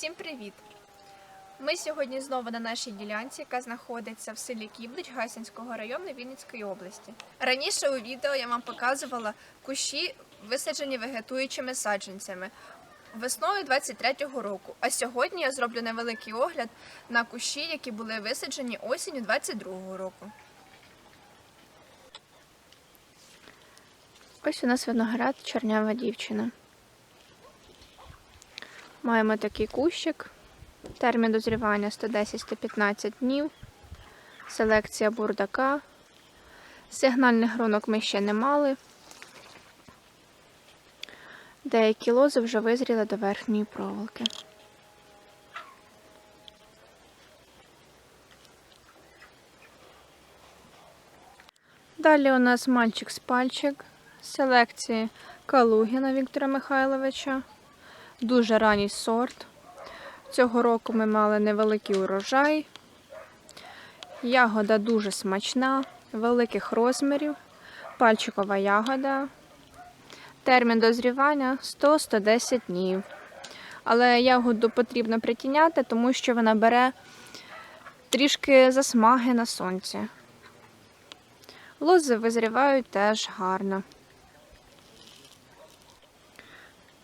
Всім привіт! Ми сьогодні знову на нашій ділянці, яка знаходиться в селі Кіблич Гайсинського району Вінницької області. Раніше у відео я вам показувала кущі, висаджені вегетуючими саджанцями весною 23-го року. А сьогодні я зроблю невеликий огляд на кущі, які були висаджені осінню 22-го року. Ось у нас виноград чорнява дівчина. Маємо такий кущик. Термін дозрівання 110-115 днів. Селекція бурдака. Сигнальних гронок ми ще не мали. Деякі лози вже визріли до верхньої проволоки. Далі у нас мальчик з пальчик селекції Калугіна Віктора Михайловича. Дуже ранній сорт. Цього року ми мали невеликий урожай. Ягода дуже смачна, великих розмірів, пальчикова ягода. Термін дозрівання 100-110 днів. Але ягоду потрібно притіняти, тому що вона бере трішки засмаги на сонці. Лози визрівають теж гарно.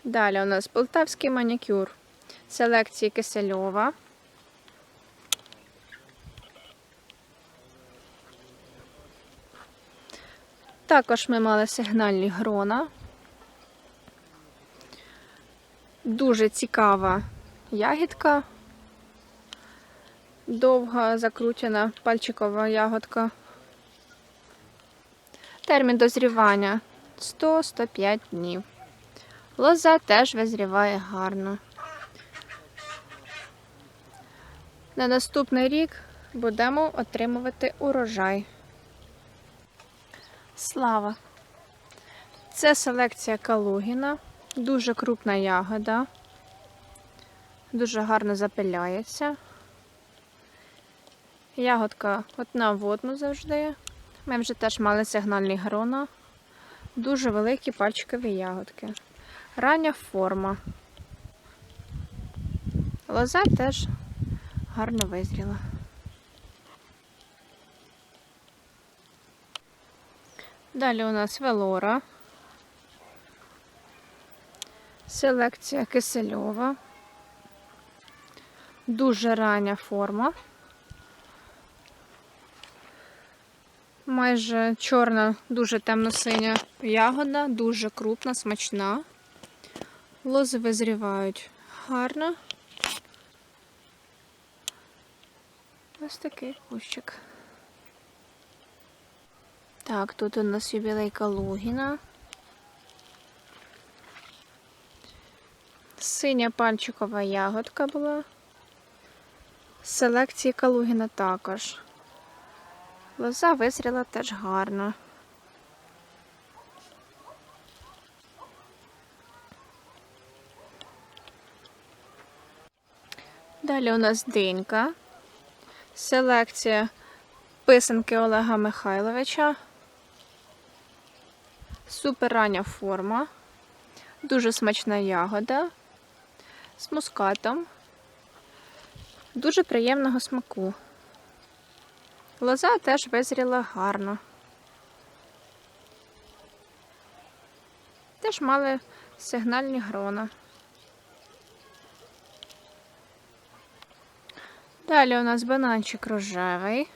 Далі у нас полтавський манікюр селекції Кисельова. Також ми мали сигнальні грона. Дуже цікава ягідка. Довга закручена пальчикова ягодка. Термін дозрівання 100-105 днів. Лоза теж визріває гарно. На наступний рік будемо отримувати урожай. Слава! Це селекція Калугіна, дуже крупна ягода, дуже гарно запиляється. Ягодка одна в одну завжди. Ми вже теж мали сигнальні грона, дуже великі пальчикові ягодки. Рання форма. Лоза теж гарно визріла. Далі у нас велора. Селекція кисельова. Дуже рання форма. Майже чорна, дуже темно-синя ягода, дуже крупна, смачна. Лози визрівають гарно. Ось такий кущик. Так, тут у нас юбілейка Лугіна. Синя пальчикова ягодка була. Селекції Калугіна також. Лоза визріла теж гарно. Далі у нас динька. Селекція писанки Олега Михайловича. Супер рання форма. Дуже смачна ягода з мускатом. Дуже приємного смаку. Лоза теж визріла гарно. Теж мали сигнальні грона. Далі у нас бананчик рожевий.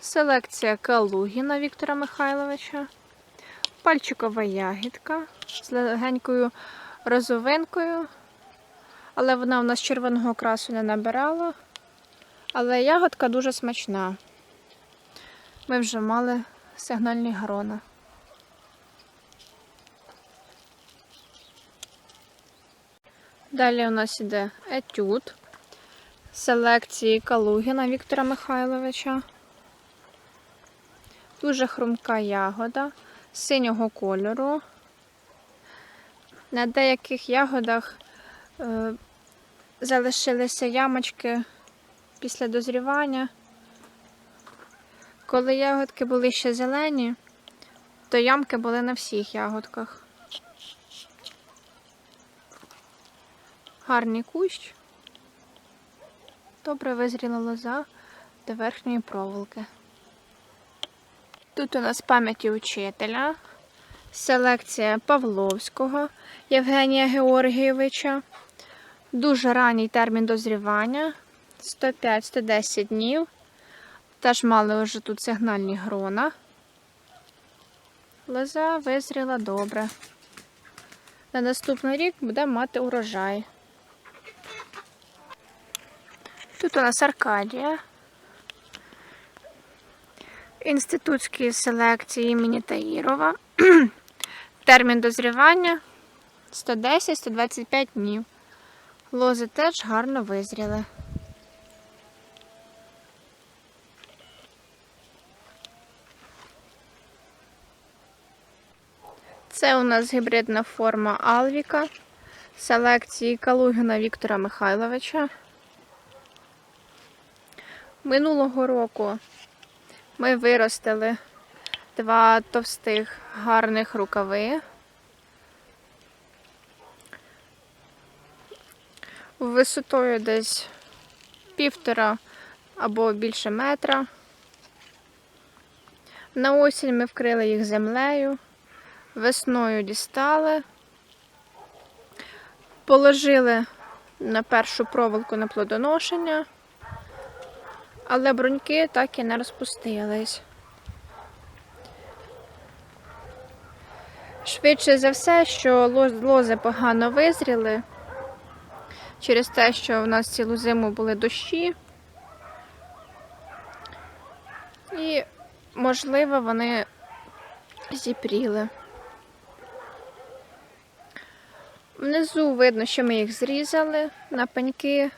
Селекція Калугіна Віктора Михайловича. Пальчикова ягідка з легенькою розовинкою. Але вона у нас червоного красу не набирала. Але ягодка дуже смачна. Ми вже мали сигнальні грона. Далі у нас іде етюд селекції Калугіна Віктора Михайловича. Дуже хрумка ягода синього кольору. На деяких ягодах е, залишилися ямочки після дозрівання. Коли ягодки були ще зелені, то ямки були на всіх ягодках. Гарний кущ. Добре визріла лоза до верхньої проволоки. Тут у нас пам'яті учителя, селекція Павловського Євгенія Георгійовича. Дуже ранній термін дозрівання 105-110 днів. Теж мали вже тут сигнальні грона. Лоза визріла добре. На наступний рік буде мати урожай. Тут у нас Аркадія. Інститутської селекції імені Таїрова. Термін дозрівання 110-125 днів. Лози теж гарно визріли. Це у нас гібридна форма Алвіка селекції Калугіна Віктора Михайловича. Минулого року ми виростили два товстих гарних рукави. Висотою десь півтора або більше метра. На осінь ми вкрили їх землею, весною дістали, положили на першу проволоку на плодоношення, але бруньки так і не розпустились. Швидше за все, що лози погано визріли через те, що в нас цілу зиму були дощі. І, можливо, вони зіпріли. Внизу видно, що ми їх зрізали на пеньки,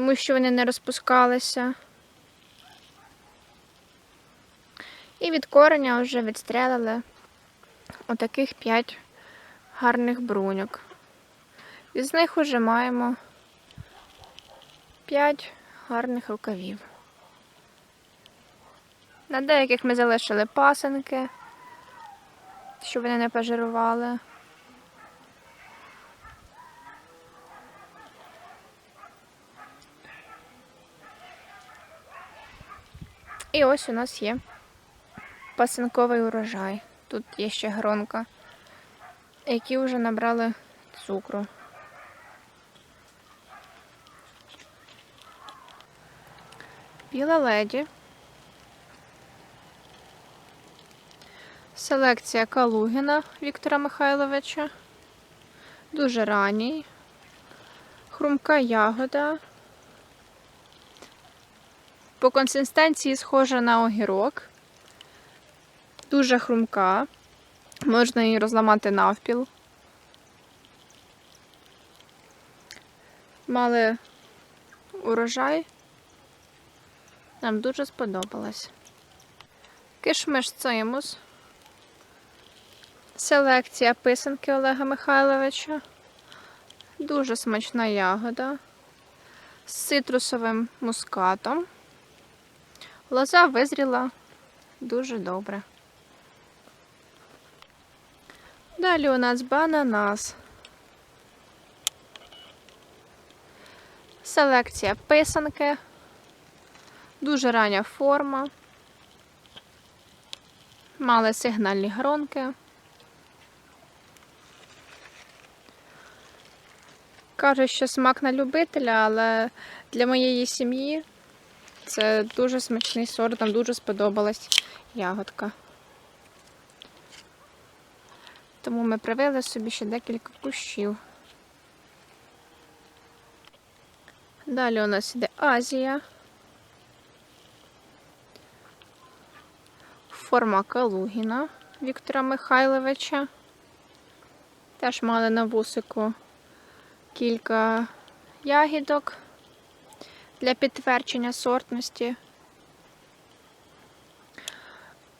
тому що вони не розпускалися. І від кореня вже відстрелили отаких 5 гарних бруньок. Із них вже маємо 5 гарних рукавів. На деяких ми залишили пасенки, щоб вони не пожирували. І ось у нас є пасинковий урожай. Тут є ще гронка, які вже набрали цукру. Біла леді. Селекція Калугіна Віктора Михайловича. Дуже ранній. Хрумка ягода. По консистенції схожа на огірок. Дуже хрумка. Можна її розламати навпіл. Мали урожай. Нам дуже сподобалось. Кишмиш цимус. Селекція писанки Олега Михайловича. Дуже смачна ягода з цитрусовим мускатом. Лоза визріла дуже добре. Далі у нас бананас. Селекція писанки. Дуже рання форма. Мали сигнальні гронки. Кажуть, що смак на любителя, але для моєї сім'ї це дуже смачний сорт, нам дуже сподобалась ягодка. Тому ми привели собі ще декілька кущів. Далі у нас іде Азія. Форма Калугіна Віктора Михайловича. Теж мали на вусику кілька ягідок для підтвердження сортності.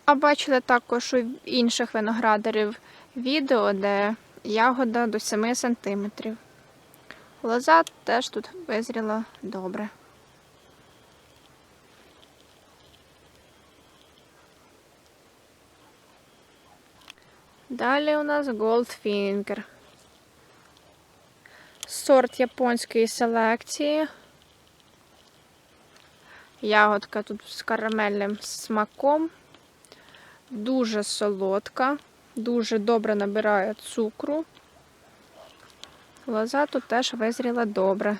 А бачили також у інших виноградарів відео, де ягода до 7 см. Лоза теж тут визріла добре. Далі у нас Goldfinger. Сорт японської селекції. Ягодка тут з карамельним смаком. Дуже солодка, дуже добре набирає цукру. Лоза тут теж визріла добре.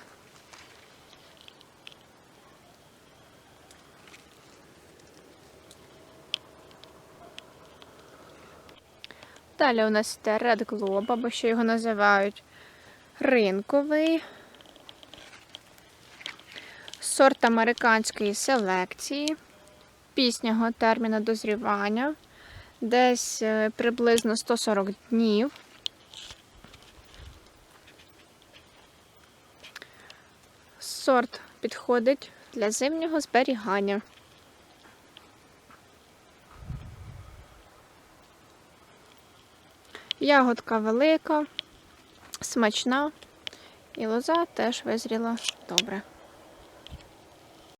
Далі у нас йде Red Globe, або ще його називають ринковий. Сорт американської селекції, піснього терміну дозрівання, десь е, приблизно 140 днів. Сорт підходить для зимнього зберігання. Ягодка велика, смачна, і лоза теж визріла добре.